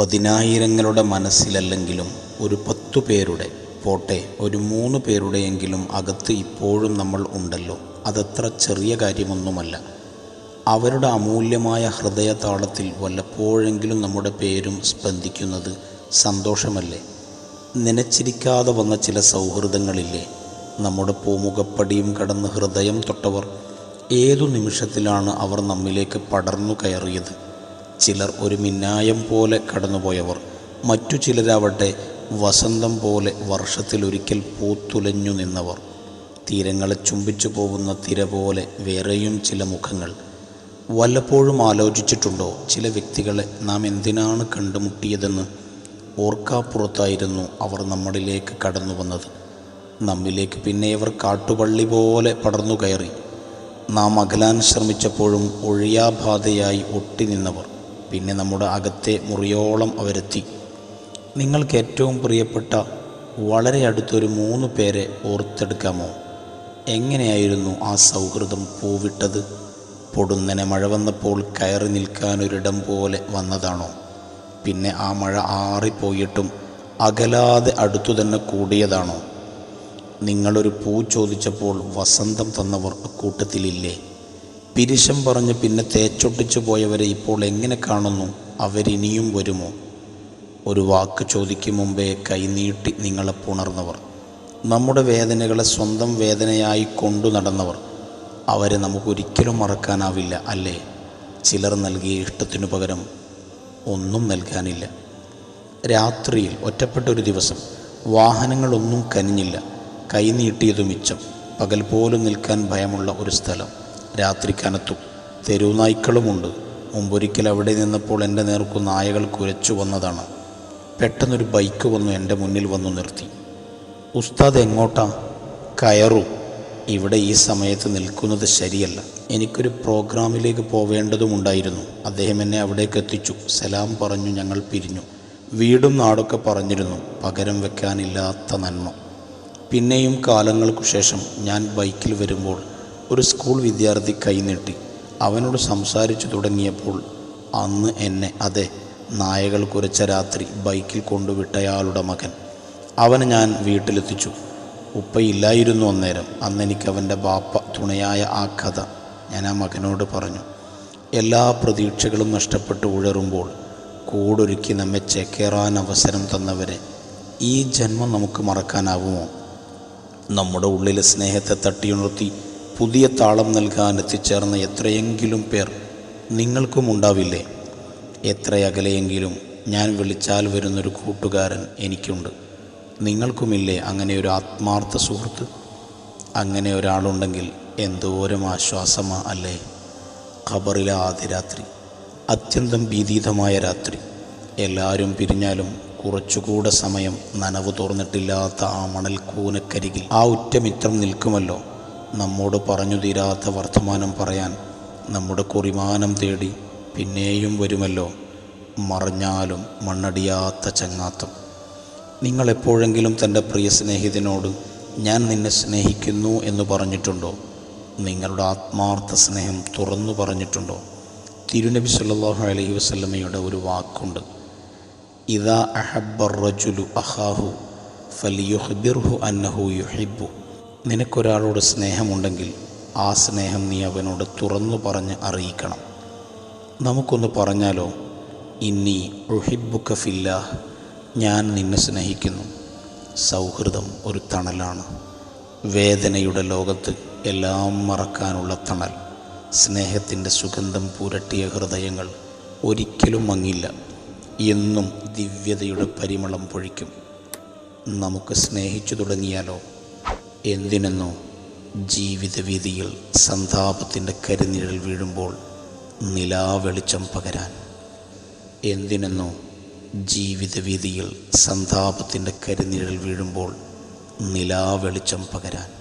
പതിനായിരങ്ങളുടെ മനസ്സിലല്ലെങ്കിലും ഒരു പത്തു പേരുടെ പോട്ടെ ഒരു മൂന്ന് പേരുടെയെങ്കിലും അകത്ത് ഇപ്പോഴും നമ്മൾ ഉണ്ടല്ലോ. അതത്ര ചെറിയ കാര്യമൊന്നുമല്ല. അവരുടെ അമൂല്യമായ ഹൃദയതാളത്തിൽ വല്ലപ്പോഴെങ്കിലും നമ്മുടെ പേരും സ്പന്ദിക്കുന്നത് സന്തോഷമല്ലേ? നനച്ചിരിക്കാതെ വന്ന ചില സൗഹൃദങ്ങളില്ലേ? നമ്മുടെ പൂമുഖപ്പടിയും കടന്ന് ഹൃദയം തൊട്ടവർ ഏതു നിമിഷത്തിലാണ് അവർ നമ്മിലേക്ക് പടർന്നു കയറിയത്? ചിലർ ഒരു മിന്നായം പോലെ കടന്നുപോയവർ. മറ്റു ചിലരാവട്ടെ വസന്തം പോലെ വർഷത്തിലൊരിക്കൽ പൂത്തുലഞ്ഞു നിന്നവർ. തീരങ്ങളെ ചുംബിച്ചു പോകുന്ന തിര പോലെ വേറെയും ചില മുഖങ്ങൾ. വല്ലപ്പോഴും ആലോചിച്ചിട്ടുണ്ടോ ചില വ്യക്തികളെ നാം എന്തിനാണ് കണ്ടുമുട്ടിയതെന്ന്? ഓർക്കാപ്പുറത്തായിരുന്നു അവർ നമ്മളിലേക്ക് കടന്നു വന്നത് നമ്മിലേക്ക് പിന്നെ അവർ കാട്ടുപള്ളി പോലെ പടർന്നു കയറി നാം അകലാൻ ശ്രമിച്ചപ്പോഴും ഒഴിയാബാധയായി ഒട്ടി നിന്നവർ. പിന്നെ നമ്മുടെ അകത്തെ മുറിയോളം അവരെത്തി. നിങ്ങൾക്ക് ഏറ്റവും പ്രിയപ്പെട്ട വളരെ അടുത്തൊരു മൂന്ന് പേരെ ഓർത്തെടുക്കാമോ? എങ്ങനെയായിരുന്നു ആ സൗഹൃദം പൂവിട്ടത്? പൊടുന്നനെ മഴ വന്നപ്പോൾ കയറി നിൽക്കാനൊരിടം പോലെ വന്നതാണോ? പിന്നെ ആ മഴ ആറിപ്പോയിട്ടും അകലാതെ അടുത്തു തന്നെ കൂടിയതാണോ? നിങ്ങളൊരു പൂ ചോദിച്ചപ്പോൾ വസന്തം തന്നവർ അക്കൂട്ടത്തിലില്ലേ? പിരിശം പറഞ്ഞ് പിന്നെ തേച്ചൊട്ടിച്ചു പോയവരെ ഇപ്പോൾ എങ്ങനെ കാണുന്നു? അവരിനിയും വരുമോ? ഒരു വാക്ക് ചോദിക്കും മുമ്പേ കൈനീട്ടി നിങ്ങളെ പുണർന്നവർ. നമ്മുടെ വേദനകളെ സ്വന്തം വേദനയായി കൊണ്ടു നടന്നവർ. അവരെ നമുക്കൊരിക്കലും മറക്കാനാവില്ല അല്ലേ? ചിലർ നൽകിയ ഇഷ്ടത്തിനു പകരം ഒന്നും നൽകാനില്ല. രാത്രിയിൽ ഒറ്റപ്പെട്ടൊരു ദിവസം വാഹനങ്ങളൊന്നും കനിഞ്ഞില്ല. കൈനീട്ടിയതു മിച്ചം. പകൽ പോലും നിൽക്കാൻ ഭയമുള്ള ഒരു സ്ഥലം. രാത്രി കനത്തു. തെരുവുനായ്ക്കളുമുണ്ട് മുമ്പൊരിക്കൽ അവിടെ നിന്നപ്പോൾ എന്റെ നേർക്കു നായകൾ കുരച്ചു വന്നതാണ്. പെട്ടെന്നൊരു ബൈക്ക് വന്നു എന്റെ മുന്നിൽ വന്നു നിർത്തി. ഉസ്താദ് എങ്ങോട്ടാ? കയറു. ഇവിടെ ഈ സമയത്ത് നിൽക്കുന്നത് ശരിയല്ല. എനിക്കൊരു പ്രോഗ്രാമിലേക്ക് പോവേണ്ടതുമുണ്ടായിരുന്നു അദ്ദേഹം എന്നെ അവിടേക്ക് എത്തിച്ചു. സലാം പറഞ്ഞു ഞങ്ങൾ പിരിഞ്ഞു. വീടും നാടൊക്കെ പറഞ്ഞിരുന്നു. പകരം വെക്കാനില്ലാത്ത നന്മ. പിന്നെയും കാലങ്ങൾക്കു ശേഷം ഞാൻ ബൈക്കിൽ വരുമ്പോൾ ഒരു സ്കൂൾ വിദ്യാർത്ഥി കൈനീട്ടി അവനോട് സംസാരിച്ചു തുടങ്ങിയപ്പോൾ അന്ന് എന്നെ അതെ നായകൾ കുറച്ച രാത്രി ബൈക്കിൽ കൊണ്ടുവിട്ടയാളുടെ മകൻ. അവന് ഞാൻ വീട്ടിലെത്തിച്ചു. ഉപ്പയില്ലായിരുന്നു അന്നേരം. അന്ന് എനിക്ക് അവന്റെ ബാപ്പ തുണയായ ആ കഥ ഞാൻ ആ മകനോട് പറഞ്ഞു. എല്ലാ പ്രതീക്ഷകളും നഷ്ടപ്പെട്ട് ഉഴറുമ്പോൾ കൂടൊരുക്കി നമ്മെ ചേക്കേറാൻ അവസരം തന്നവരെ ഈ ജന്മം നമുക്ക് മറക്കാനാവുമോ? നമ്മുടെ ഉള്ളിലെ സ്നേഹത്തെ തട്ടിയുണർത്തി പുതിയ താളം നൽകാൻ എത്തിച്ചേർന്ന എത്രയെങ്കിലും പേർ നിങ്ങൾക്കും ഉണ്ടാവില്ലേ? എത്ര അകലെയെങ്കിലും ഞാൻ വിളിച്ചാൽ വരുന്നൊരു കൂട്ടുകാരൻ എനിക്കുണ്ട്. നിങ്ങൾക്കുമില്ലേ അങ്ങനെ ഒരു ആത്മാർത്ഥ സുഹൃത്ത്? അങ്ങനെ ഒരാളുണ്ടെങ്കിൽ എന്തോരം ആശ്വാസമാ അല്ലേ? ഖബറിലെ ആദ്യ രാത്രി അത്യന്തം ഭീതീതമായ രാത്രി. എല്ലാവരും പിരിഞ്ഞാലും കുറച്ചുകൂടെ സമയം നനവ് തോർന്നിട്ടില്ലാത്ത ആ മണൽ കൂനക്കരികിൽ ആ ഉറ്റമിത്രം നിൽക്കുമല്ലോ. നമ്മോട് പറഞ്ഞു തീരാത്ത വർത്തമാനം പറയാൻ നമ്മുടെ കുറിമാനം തേടി പിന്നെയും വരുമല്ലോ. മറഞ്ഞാലും മണ്ണടിയാത്ത ചങ്ങാത്തം. നിങ്ങൾ എപ്പോഴെങ്കിലും തന്റെ പ്രിയ സ്നേഹിതനോട് ഞാൻ നിന്നെ സ്നേഹിക്കുന്നു എന്ന് പറഞ്ഞിട്ടുണ്ടോ? നിങ്ങളുടെ ആത്മാർത്ഥ സ്നേഹം തുറന്നു പറഞ്ഞിട്ടുണ്ടോ? തിരുനബി സല്ലാഹു അലൈഹി വസ്ലമയുടെ ഒരു വാക്കുണ്ട്. ഇതാ അഹബ്ബർ റജുലു അഹാഹു ഫലിയുഹ്ബിർഹു അന്നഹു യുഹിബ്ബു. നിനക്കൊരാളോട് സ്നേഹമുണ്ടെങ്കിൽ ആ സ്നേഹം നീ അവനോട് തുറന്നു പറഞ്ഞ് അറിയിക്കണം. നമുക്കൊന്ന് പറഞ്ഞാലോ? ഇന്നി ഉഹിബുക്ക ഫില്ലാഹ്. ഞാൻ നിന്നെ സ്നേഹിക്കുന്നു. സൗഹൃദം ഒരു തണലാണ്. വേദനയുടെ ലോകത്ത് എല്ലാം മറക്കാനുള്ള തണൽ. സ്നേഹത്തിന്റെ സുഗന്ധം പുരട്ടിയ ഹൃദയങ്ങൾ ഒരിക്കലും മങ്ങില്ല. എന്നും ദിവ്യതയുടെ പരിമളം പൊഴിക്കും. നമുക്ക് സ്നേഹിച്ചു തുടങ്ങിയാലോ? എന്തിനെന്നോ ജീവിതവീതിയിൽ സന്താപത്തിന്റെ കരിനിഴൽ വീഴുമ്പോൾ നിലാവെളിച്ചം പകരാൻ. എന്തിനെന്നോ ജീവിതവീതിയിൽ സന്താപത്തിന്റെ കരിനിഴൽ വീഴുമ്പോൾ നിലാവെളിച്ചം പകരാൻ.